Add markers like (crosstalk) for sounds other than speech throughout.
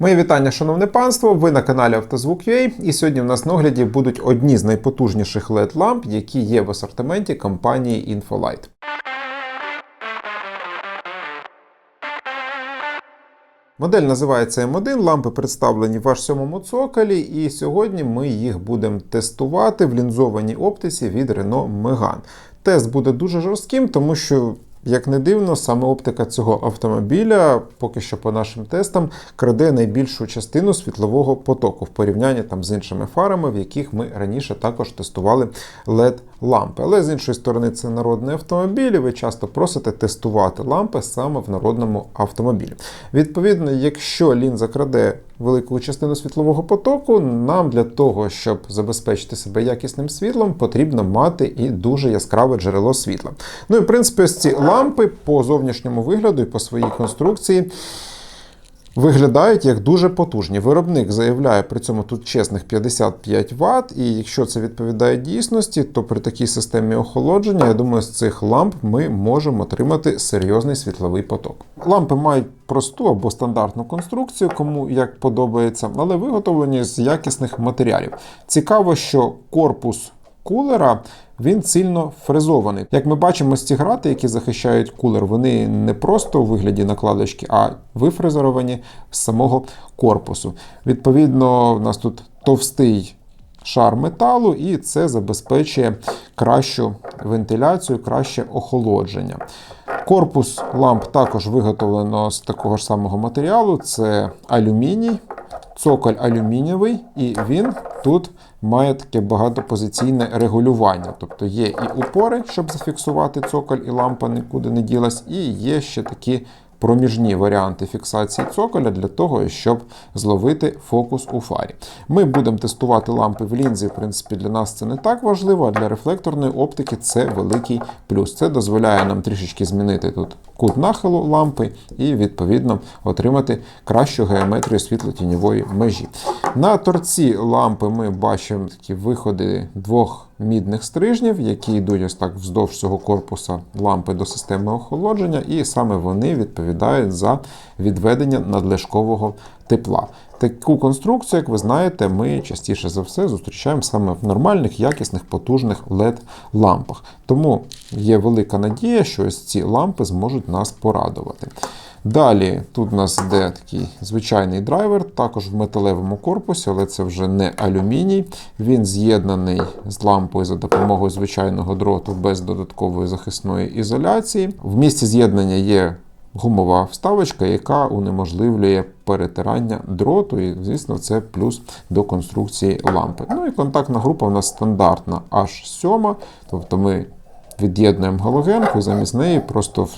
Мої вітання, шановне панство. Ви на каналі Автозвук.ua і сьогодні в нас на огляді будуть одні з найпотужніших LED ламп, які є в асортименті компанії Infolight. Модель називається М1, лампи представлені в H7 цоколі, і сьогодні ми їх будемо тестувати в лінзованій оптиці від Renault Megane. Тест буде дуже жорстким, тому що як не дивно, саме оптика цього автомобіля, поки що по нашим тестам, краде найбільшу частину світлового потоку в порівнянні там з іншими фарами, в яких ми раніше також тестували LED-лампи. Але з іншої сторони, це народний автомобіль, і ви часто просите тестувати лампи саме в народному автомобілі. Відповідно, якщо лінза краде велику частину світлового потоку, нам для того, щоб забезпечити себе якісним світлом, потрібно мати і дуже яскраве джерело світла. Ну і в принципі, ось ці лампи по зовнішньому вигляду і по своїй конструкції. Виглядають як дуже потужні. Виробник заявляє при цьому тут чесних 55 Вт, і якщо це відповідає дійсності, то при такій системі охолодження, я думаю, з цих ламп ми можемо отримати серйозний світловий поток. Лампи мають просту або стандартну конструкцію, кому як подобається, але виготовлені з якісних матеріалів. Цікаво, що корпус кулера він сильно фрезований. Як ми бачимо, ці грати, які захищають кулер, вони не просто у вигляді накладочки, а вифрезеровані з самого корпусу. Відповідно, у нас тут товстий. Шар металу, і це забезпечує кращу вентиляцію, краще охолодження. Корпус ламп також виготовлено з такого ж самого матеріалу: це алюміній, цоколь алюмінієвий, і він тут має таке багатопозиційне регулювання. Тобто є і упори, щоб зафіксувати цоколь, і лампа нікуди не ділась, і є ще такі проміжні варіанти фіксації цоколя для того, щоб зловити фокус у фарі. Ми будемо тестувати лампи в лінзі. В принципі, для нас це не так важливо, а для рефлекторної оптики це великий плюс. Це дозволяє нам трішечки змінити тут кут нахилу лампи і, відповідно, отримати кращу геометрію світло-тіньової межі. На торці лампи ми бачимо такі виходи двох мідних стрижнів, які йдуть ось так вздовж цього корпуса лампи до системи охолодження, і саме вони відповідають за відведення надлишкового тепла. Таку конструкцію, як ви знаєте, ми частіше за все зустрічаємо саме в нормальних, якісних, потужних LED-лампах. Тому є велика надія, що ось ці лампи зможуть нас порадувати. Далі тут у нас йде такий звичайний драйвер, також в металевому корпусі, але це вже не алюміній. Він з'єднаний з лампою за допомогою звичайного дроту без додаткової захисної ізоляції. В місці з'єднання є гумова вставочка, яка унеможливлює перетирання дроту, і, звісно, це плюс до конструкції лампи. Ну і контактна група у нас стандартна H7, тобто ми від'єднуємо галогенку замість неї просто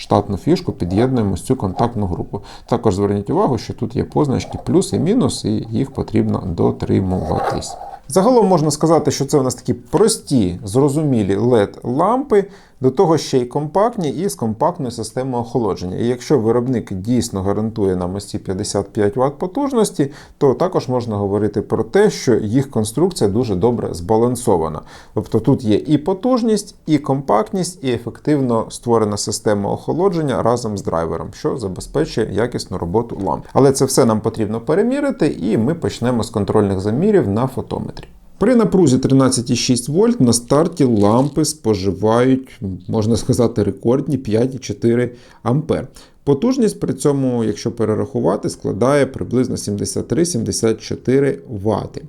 штатну фішку під'єднуємо з цю контактну групу. Також зверніть увагу, що тут є позначки плюс і мінус, і їх потрібно дотримуватись. Загалом можна сказати, що це у нас такі прості, зрозумілі LED-лампи, до того ще й компактні і з компактною системою охолодження. І якщо виробник дійсно гарантує нам ось ці 55 Вт потужності, то також можна говорити про те, що їх конструкція дуже добре збалансована. Тобто тут є і потужність, і компактність, і ефективно створена система охолодження разом з драйвером, що забезпечує якісну роботу ламп. Але це все нам потрібно перемірити, і ми почнемо з контрольних замірів на фотометрі. При напрузі 13,6 вольт на старті лампи споживають, можна сказати, рекордні 5,4 ампер. Потужність при цьому, якщо перерахувати, складає приблизно 73-74 Вт.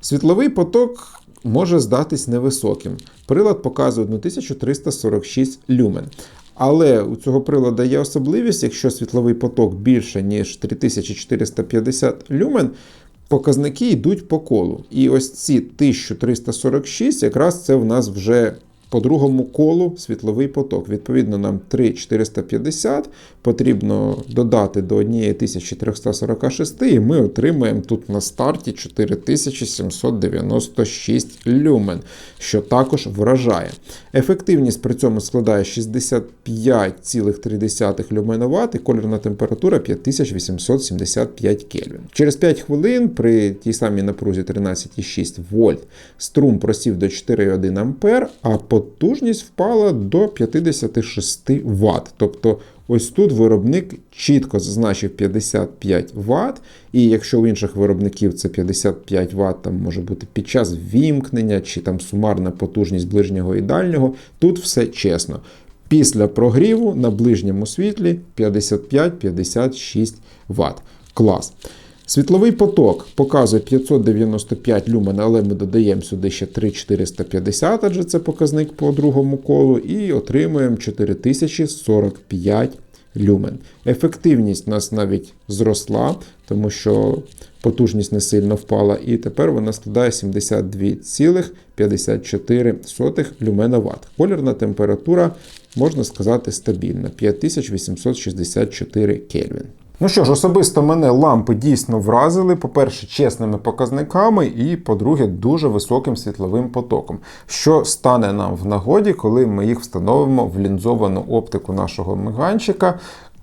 Світловий поток може здатись невисоким. Прилад показує 1346 люмен. Але у цього прилада є особливість, якщо світловий поток більше, ніж 3450 люмен, показники йдуть по колу. І ось ці 1346, якраз це в нас вже по другому колу світловий поток. Відповідно, нам 3450 потрібно додати до 1346, і ми отримаємо тут на старті 4796 люмен, що також вражає. Ефективність при цьому складає 65,3 люменоват і кольорна температура 5875 кельвін. Через 5 хвилин при тій самій напрузі 13,6 вольт струм просів до 4,1 А, а потужність впала до 56 Вт. Тобто Ось тут виробник чітко зазначив 55 Вт, і якщо у інших виробників це 55 Вт, там може бути під час вімкнення чи там сумарна потужність ближнього і дальнього, тут все чесно. Після прогріву на ближньому світлі 55-56 Вт. Клас. Світловий поток показує 595 люмен, але ми додаємо сюди ще 3450, адже це показник по другому колу, і отримуємо 4045 люмен. Ефективність у нас навіть зросла, тому що потужність не сильно впала, і тепер вона складає 72,54 люмена Вт. Колірна температура, можна сказати, стабільна 5864 Кельвін. Ну що ж, особисто мене лампи дійсно вразили. По-перше, чесними показниками, і по-друге, дуже високим світловим потоком, що стане нам в нагоді, коли ми їх встановимо в лінзовану оптику нашого миганчика.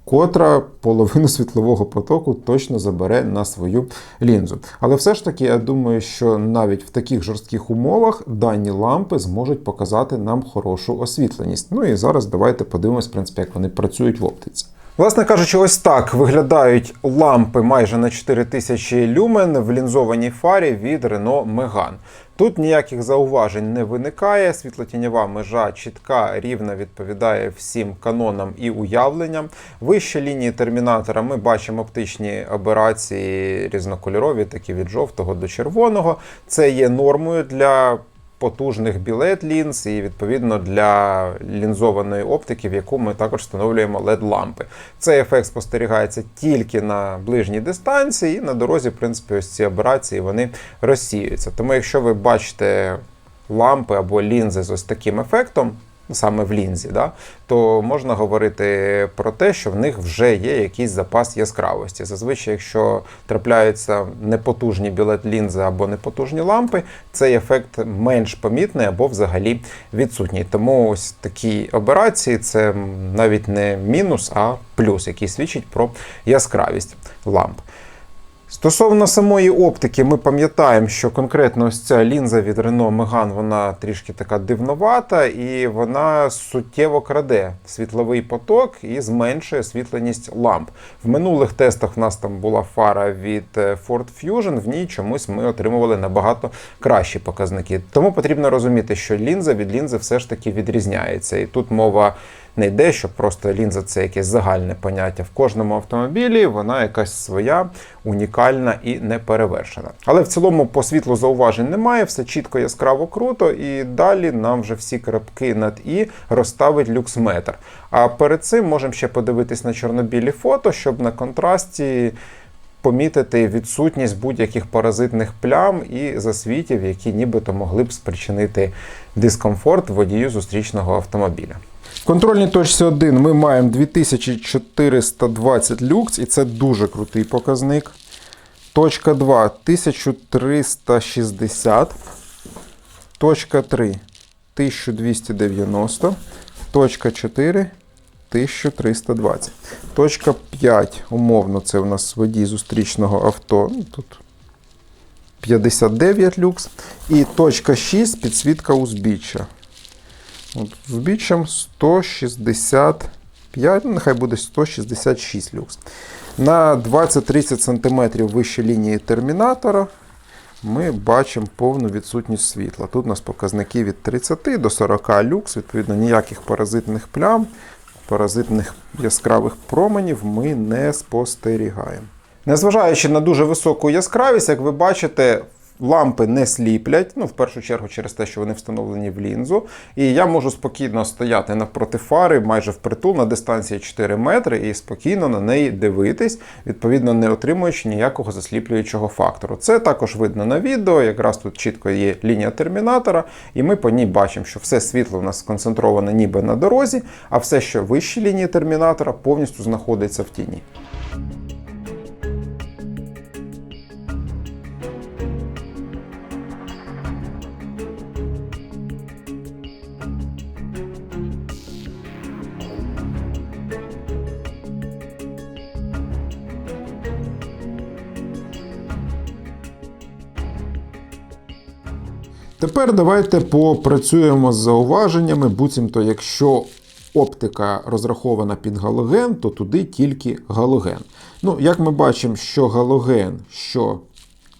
Котра половину (laughs) світлового потоку точно забере на свою лінзу. Але все ж таки, я думаю, що навіть в таких жорстких умовах дані лампи зможуть показати нам хорошу освітленість. Ну і зараз давайте подивимось, в принципі, як вони працюють в оптиці. Власне кажучи, ось так виглядають лампи майже на 4000 люмен в лінзованій фарі від Renault Megane. Тут ніяких зауважень не виникає. Світлотіньова межа чітка, рівна відповідає всім канонам і уявленням. Вище лінії термінатора ми бачимо оптичні аберації різнокольорові, такі від жовтого до червоного. Це є нормою для потужних білет лінз і відповідно для лінзованої оптики, в яку ми також встановлюємо led лампи Цей ефект спостерігається тільки на ближній дистанції, і на дорозі, в принципі, ось ці аберації вони розсіюються. Тому, якщо ви бачите лампи або лінзи з ось таким ефектом саме в лінзі, да, то можна говорити про те, що в них вже є якийсь запас яскравості. Зазвичай, якщо трапляються непотужні білет лінзи або непотужні лампи, цей ефект менш помітний або взагалі відсутній. Тому ось такі операції це навіть не мінус, а плюс, який свідчить про яскравість ламп. Стосовно самої оптики, ми пам'ятаємо, що конкретно ось ця лінза від Renault Megane, вона трішки така дивновата, і вона суттєво краде світловий поток і зменшує освітленість ламп. В минулих тестах в нас там була фара від е, Ford Fusion, в ній чомусь ми отримували набагато кращі показники. Тому потрібно розуміти, що лінза від лінзи все ж таки відрізняється. І тут мова не йде, що просто лінза це якесь загальне поняття. В кожному автомобілі вона якась своя, унікальна і неперевершена. Але в цілому по світлу зауважень немає, все чітко, яскраво круто, і далі нам вже всі крапки над і розставить люксметр. А перед цим можемо ще подивитись на чорнобілі фото, щоб на контрасті. Помітити відсутність будь-яких паразитних плям і засвітів, які нібито могли б спричинити дискомфорт водію зустрічного автомобіля. В контрольній точці 1 ми маємо 2420 люкс, і це дуже крутий показник. Точка 2 1360. Точка 3 1290. Точка 4 1320. Точка 5, умовно, це у нас водій зустрічного авто. Ну, тут 59 люкс. І точка 6 підсвітка узбіччя. От, З бічем 165, ну нехай буде 166 люкс. На 20-30 см вище лінії термінатора ми бачимо повну відсутність світла. Тут у нас показники від 30 до 40 люкс, відповідно, ніяких паразитних плям, паразитних яскравих променів ми не спостерігаємо. Незважаючи на дуже високу яскравість, як ви бачите, лампи не сліплять, ну в першу чергу через те, що вони встановлені в лінзу. І я можу спокійно стояти навпроти фари, майже впритул на дистанції 4 метри, і спокійно на неї дивитись, відповідно, не отримуючи ніякого засліплюючого фактору. Це також видно на відео. Якраз тут чітко є лінія термінатора, і ми по ній бачимо, що все світло у нас сконцентроване ніби на дорозі, а все, що вище лінії термінатора, повністю знаходиться в тіні. Тепер давайте попрацюємо з зауваженнями, буцімто, якщо оптика розрахована під галоген, то туди тільки галоген. Ну, як ми бачимо, що галоген, що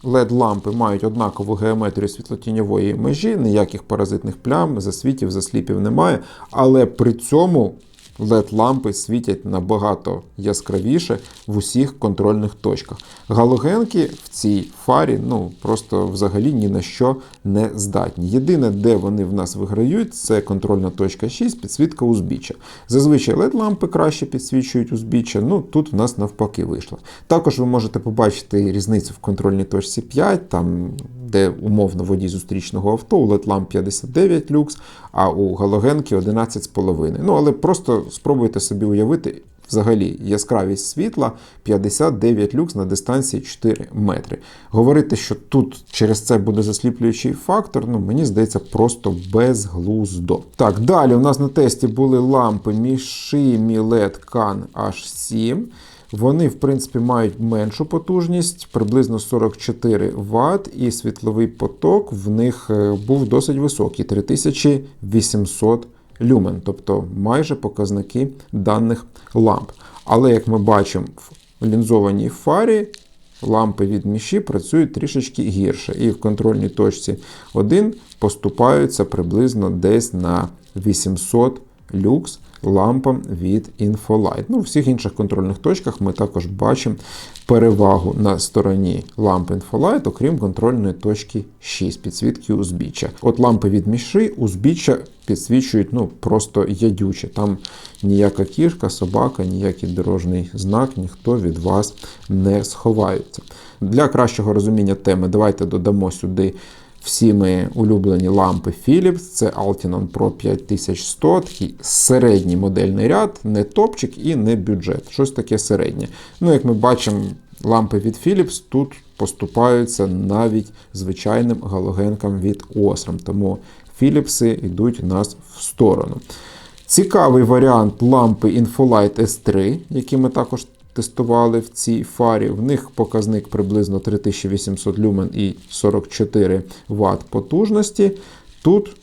LED-лампи мають однакову геометрію світлотіньової межі, ніяких паразитних плям, засвітів, засліпів немає. Але при цьому LED-лампи світять набагато яскравіше в усіх контрольних точках. Галогенки в цій фарі ну, просто взагалі ні на що не здатні. Єдине, де вони в нас виграють, це контрольна точка 6, підсвітка узбіччя. Зазвичай LED-лампи краще підсвічують узбіччя, ну тут в нас навпаки вийшло. Також ви можете побачити різницю в контрольній точці 5, там, де умовно водій зустрічного авто, у LED-ламп 59 люкс, а у галогенки 11,5. Ну, але просто спробуйте собі уявити. Взагалі, яскравість світла 59 люкс на дистанції 4 метри. Говорити, що тут через це буде засліплюючий фактор, ну мені здається, просто безглуздо. Так, далі у нас на тесті були лампи Mishimi LED Can H7. Вони, в принципі, мають меншу потужність, приблизно 44 Вт, і світловий поток в них е, був досить високий 3800 люмен, тобто майже показники даних ламп. Але, як ми бачимо, в лінзованій фарі лампи від міші працюють трішечки гірше. І в контрольній точці 1 поступаються приблизно десь на 800 люкс лампам від Infolight. Ну, У всіх інших контрольних точках ми також бачимо перевагу на стороні ламп Infolight, окрім контрольної точки 6 підсвітки узбіччя. От лампи від міші узбіччя підсвічують ну, просто ядюче. Там ніяка кішка, собака, ніякий дорожній знак, ніхто від вас не сховається. Для кращого розуміння теми, давайте додамо сюди. Всі ми улюблені лампи Philips, це Altinon Pro 5100, такий середній модельний ряд, не топчик і не бюджет. Щось таке середнє. Ну, як ми бачимо, лампи від Philips тут поступаються навіть звичайним галогенкам від Osram, тому Philips йдуть у нас в сторону. Цікавий варіант лампи Infolight S3, які ми також тестували в цій фарі. В них показник приблизно 3800 люмен і 44 Вт потужності. Тут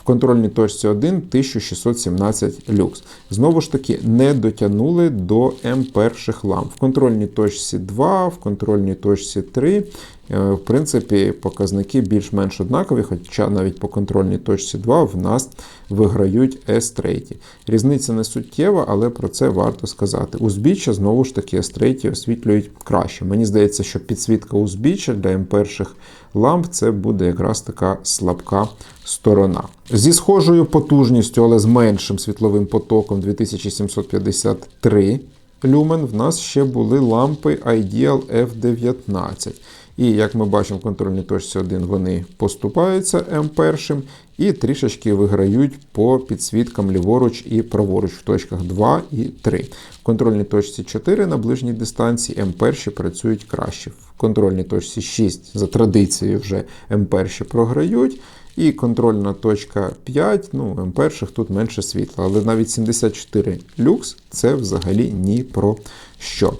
в контрольній точці 1 1617 люкс. Знову ж таки, не дотягнули до М перших ламп. В контрольній точці 2, в контрольній точці 3. Е, в принципі, показники більш-менш однакові, хоча навіть по контрольній точці 2 в нас виграють S3. Різниця не суттєва, але про це варто сказати. Узбіччя, знову ж таки, S3 освітлюють краще. Мені здається, що підсвітка узбіччя для М перших ламп це буде якраз така слабка сторона. Зі схожою потужністю, але з меншим світловим потоком 2753 люмен, в нас ще були лампи Ideal F19. І як ми бачимо в контрольній точці 1, вони поступаються М1 і трішечки виграють по підсвіткам ліворуч і праворуч в точках 2 і 3. В контрольній точці 4 на ближній дистанції М1 працюють краще. В контрольній точці 6 за традицією вже М1 програють. І контрольна точка 5, ну, М1 тут менше світла. Але навіть 74 люкс це взагалі ні про що.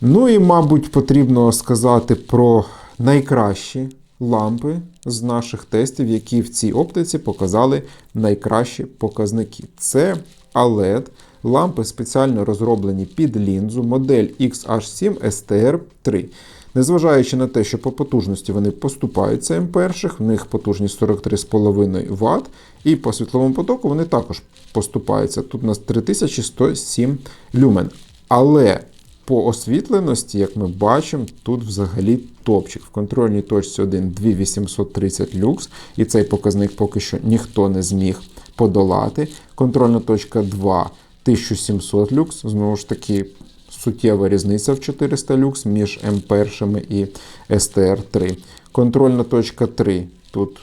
Ну і, мабуть, потрібно сказати про найкращі лампи з наших тестів, які в цій оптиці показали найкращі показники. Це ALED. Лампи спеціально розроблені під лінзу, модель XH7 STR3. Незважаючи на те, що по потужності вони поступаються М1, в них потужність 43,5 Вт, і по світловому потоку вони також поступаються. Тут у нас 3107 люмен. Але по освітленості, як ми бачимо, тут взагалі топчик. В контрольній точці 1 2830 люкс, і цей показник поки що ніхто не зміг подолати. Контрольна точка 2 1700 люкс. Знову ж таки, суттєва різниця в 400 люкс між М1 і STR3. Контрольна точка 3. Тут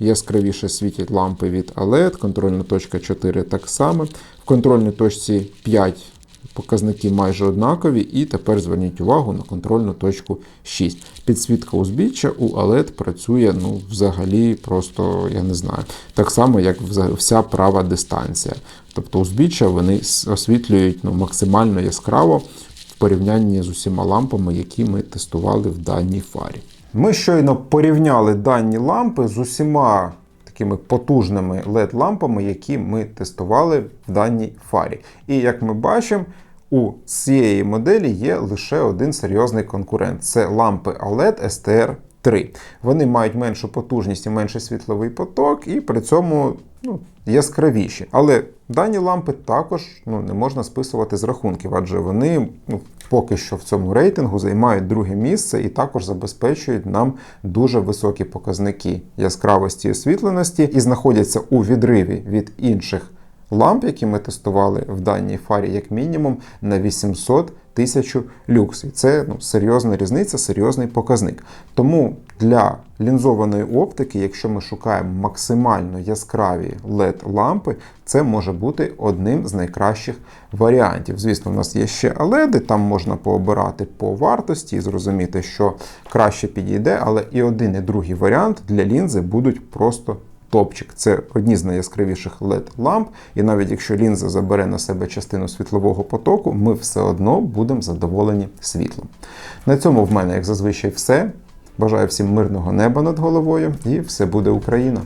яскравіше світять лампи від LED, контрольна точка 4 так само. В контрольній точці 5 Показники майже однакові, і тепер зверніть увагу на контрольну точку 6. Підсвітка узбіччя у OLED працює ну, взагалі просто, я не знаю, так само, як вся права дистанція. Тобто узбіччя вони освітлюють ну, максимально яскраво в порівнянні з усіма лампами, які ми тестували в даній фарі. Ми щойно порівняли дані лампи з усіма такими потужними LED-лампами, які ми тестували в даній фарі. І як ми бачимо, у цієї моделі є лише один серйозний конкурент це лампи OLED STR 3. Вони мають меншу потужність і менший світловий поток, і при цьому ну, яскравіші. Але дані лампи також ну, не можна списувати з рахунків, адже вони ну, поки що в цьому рейтингу займають друге місце і також забезпечують нам дуже високі показники яскравості і освітленості і знаходяться у відриві від інших ламп, які ми тестували в даній фарі, як мінімум на 800 тисяч люкс. І це ну, серйозна різниця, серйозний показник. Тому для лінзованої оптики, якщо ми шукаємо максимально яскраві LED-лампи, це може бути одним з найкращих варіантів. Звісно, у нас є ще OLED, там можна пообирати по вартості і зрозуміти, що краще підійде, але і один, і другий варіант для лінзи будуть просто топчик. Це одні з найяскравіших LED-ламп, і навіть якщо лінза забере на себе частину світлового потоку, ми все одно будемо задоволені світлом. На цьому в мене, як зазвичай, все. Бажаю всім мирного неба над головою, і все буде Україна!